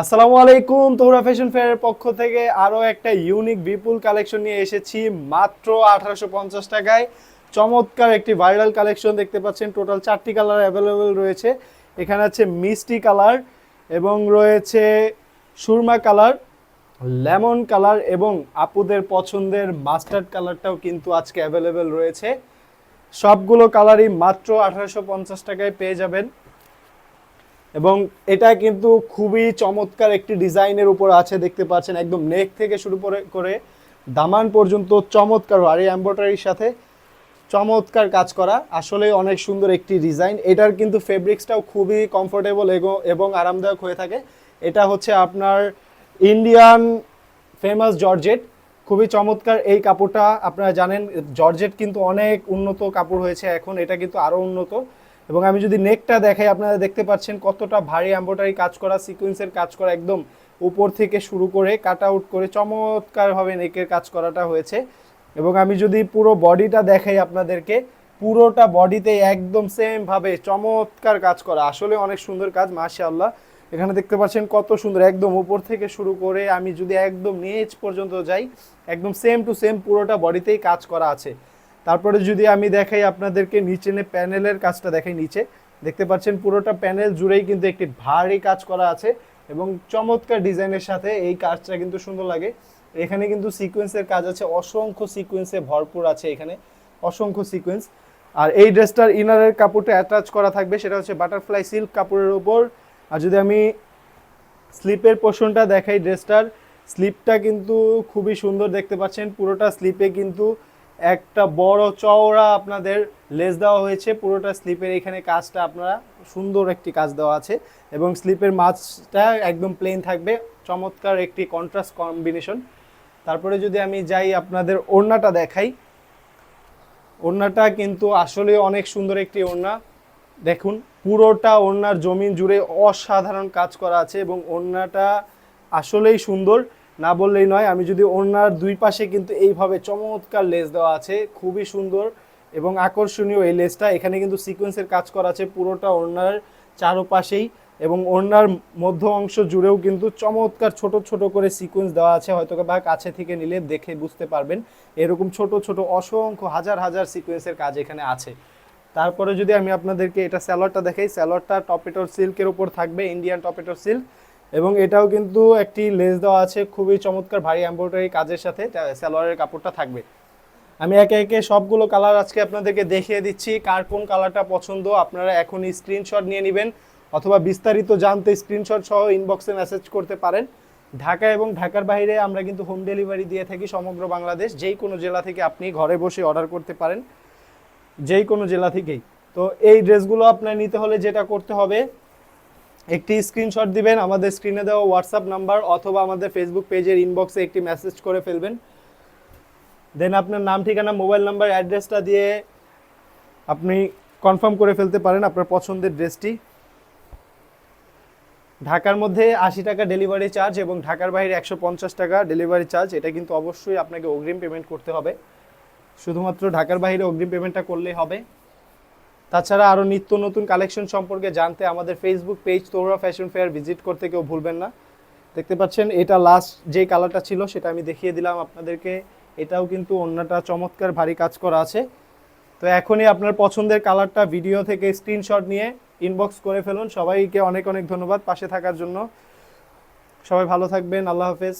আসসালামু আলাইকুম তোমরা ফ্যাশন ফেয়ারের পক্ষ থেকে আরও একটা ইউনিক বিপুল কালেকশন নিয়ে এসেছি, মাত্র আঠারোশো পঞ্চাশ টাকায়। চমৎকার একটি ভাইরাল কালেকশন দেখতে পাচ্ছেন টোটাল চারটি কালার অ্যাভেলেবেল রয়েছে। এখানে আছে মিষ্টি কালার এবং রয়েছে সুরমা কালার লেমন কালার এবং আপুদের পছন্দের মাস্টার্ড কালারটাও কিন্তু আজকে অ্যাভেলেবেল রয়েছে। সবগুলো কালারই মাত্র আঠারোশো পঞ্চাশ টাকায় পেয়ে যাবেন। এবং এটা কিন্তু খুবই চমৎকার একটি ডিজাইনের উপর আছে, দেখতে পাচ্ছেন, একদম নেক থেকে শুরু করে করে দামান পর্যন্ত চমৎকার আর এই এম্ব্রয়ডারির সাথে চমৎকার কাজ করা, আসলে অনেক সুন্দর একটি ডিজাইন। এটার কিন্তু ফেব্রিক্সটাও খুবই কমফোর্টেবল এবং আরামদায়ক হয়ে থাকে। এটা হচ্ছে আপনার ইন্ডিয়ান ফেমাস জর্জেট খুবই চমৎকার এই কাপড়টা, আপনারা জানেন জর্জেট কিন্তু অনেক উন্নত কাপড় হয়েছে এখন, এটা কিন্তু আরও উন্নত। এবং আমি যদি নেকটা দেখাই, আপনারা দেখতে পাচ্ছেন কতটা ভারী এম্ব্রয়ডারি কাজ করা সিকোয়েন্সের কাজ করা একদম উপর থেকে শুরু করে কাট আউট করে চমৎকারভাবে নেকের কাজ করাটা হয়েছে। এবং আমি যদি পুরো বডিটা দেখাই আপনাদেরকে, পুরোটা বডিতে একদম সেমভাবে চমৎকার কাজ করা। আসলে অনেক সুন্দর কাজ, মাশাআল্লাহ। এখানে দেখতে পাচ্ছেন কত সুন্দর, একদম উপর থেকে শুরু করে আমি যদি একদম নিচ পর্যন্ত যাই, একদম সেম টু সেম পুরোটা বডিতেই কাজ করা আছে। তারপরে যদি আমি দেখাই আপনাদেরকে নিচে প্যানেলের কাজটা দেখাই নিচে, দেখতে পাচ্ছেন পুরোটা প্যানেল জুড়েই কিন্তু একটি ভারী কাজ করা আছে এবং চমৎকার ডিজাইনের সাথে এই কাজটা কিন্তু সুন্দর লাগে। এখানে কিন্তু সিকোয়েন্সের কাজ আছে, অসংখ্য সিকোয়েন্সে ভরপুর আছে এখানে, অসংখ্য সিকোয়েন্স। আর এই ড্রেসটার ইনারের কাপড়টা অ্যাটাচ করা থাকবে, সেটা হচ্ছে বাটারফ্লাই সিল্ক কাপড়ের ওপর আর যদি আমি স্লিপের পোর্শনটা দেখাই ড্রেসটার, স্লিপটা কিন্তু খুবই সুন্দর দেখতে পাচ্ছেন, পুরোটা স্লিপে কিন্তু একটা বড় চওড়া আপনাদের লেস দেওয়া হয়েছে, পুরোটা স্লিপের এখানে কাজটা আপনারা, সুন্দর একটি কাজ দেওয়া আছে এবং স্লিপের মাছটা একদম প্লেন থাকবে, চমৎকার একটি কন্ট্রাস্ট কম্বিনেশন তারপরে যদি আমি যাই আপনাদের ওড়নাটা দেখাই, ওড়নাটা কিন্তু আসলে অনেক সুন্দর একটি ওড়না। দেখুন, পুরোটা ওড়নার জমিন জুড়ে অসাধারণ কাজ করা আছে এবং ওড়নাটা আসলেই সুন্দর। না বললেই নয়, আমি যদি ওড়নার দুই পাশে কিন্তু এইভাবে চমৎকার লেস দেওয়া আছে, খুবই সুন্দর এবং আকর্ষণীয় এই লেসটা এখানে কিন্তু সিকোয়েন্সের কাজ করা আছে পুরোটা ওড়নার চারোপাশেই এবং ওড়নার মধ্য অংশ জুড়েও কিন্তু চমৎকার ছোট ছোট করে সিকোয়েন্স দেওয়া আছে। হয়তো বা কাছে থেকে নিলে দেখে বুঝতে পারবেন। এরকম ছোট ছোট অসংখ্য হাজার হাজার সিকোয়েন্সের কাজ এখানে আছে। তারপরে যদি আমি আপনাদেরকে এটা স্যালোয়ারটা দেখাই, স্যালোয়ারটা টপেটোর সিল্কের উপর থাকবে, ইন্ডিয়ান টপেটোর সিল্ক। এবং এটাও কিন্তু একটি লেস দেওয়া আছে, খুবই চমৎকার, ভারী এম্ব্রয়ডারি কাজের সাথে স্যালোয়ারের কাপড়টা থাকবে। আমি একে একে সবগুলো কালার আজকে আপনাদেরকে দেখিয়ে দিচ্ছি, কার কোন কালারটা পছন্দ, আপনারা এখনই স্ক্রিনশট নিয়ে নেবেন, অথবা বিস্তারিত জানতে স্ক্রিনশট সহ ইনবক্সে মেসেজ করতে পারেন। ঢাকা এবং ঢাকার বাইরে আমরা কিন্তু হোম ডেলিভারি দিয়ে থাকি সমগ্র বাংলাদেশ, যেই কোনো জেলা থেকে আপনি ঘরে বসে অর্ডার করতে পারেন, যেই কোনো জেলা থেকেই। তো এই ড্রেসগুলো আপনার নিতে হলে যেটা করতে হবে একটি স্ক্রিনশট দিবেন, আমাদের স্ক্রিনে দেওয়া হোয়াটসঅ্যাপ নাম্বার অথবা আমাদের ফেসবুক পেজের ইনবক্সে একটি মেসেজ করে ফেলবেন। দেন আপনার নাম, ঠিকানা মোবাইল নাম্বার অ্যাড্রেসটা দিয়ে আপনি কনফার্ম করে ফেলতে পারেন আপনার পছন্দের ড্রেসটি ঢাকার মধ্যে আশি টাকা ডেলিভারি চার্জ এবং ঢাকার বাইরে একশো পঞ্চাশ টাকা ডেলিভারি চার্জ এটা কিন্তু অবশ্যই আপনাকে অগ্রিম পেমেন্ট করতে হবে। শুধুমাত্র ঢাকার বাইরে অগ্রিম পেমেন্টটা করলেই হবে। তাছাড়া আরও নিত্য নতুন কালেকশন সম্পর্কে জানতে আমাদের ফেসবুক পেজ তোমরা ফ্যাশন ফেয়ার ভিজিট করতে কেউ ভুলবেন না। দেখতে পাচ্ছেন, এটা লাস্ট যে কালারটা ছিল, সেটা আমি দেখিয়ে দিলাম আপনাদেরকে। এটাও কিন্তু অন্যটা চমৎকার ভারী কাজ করা আছে। তো এখনই আপনার পছন্দের কালারটা ভিডিও থেকে স্ক্রিনশট নিয়ে ইনবক্স করে ফেলুন। সবাইকে অনেক অনেক ধন্যবাদ পাশে থাকার জন্য। সবাই ভালো থাকবেন, আল্লাহ হাফেজ।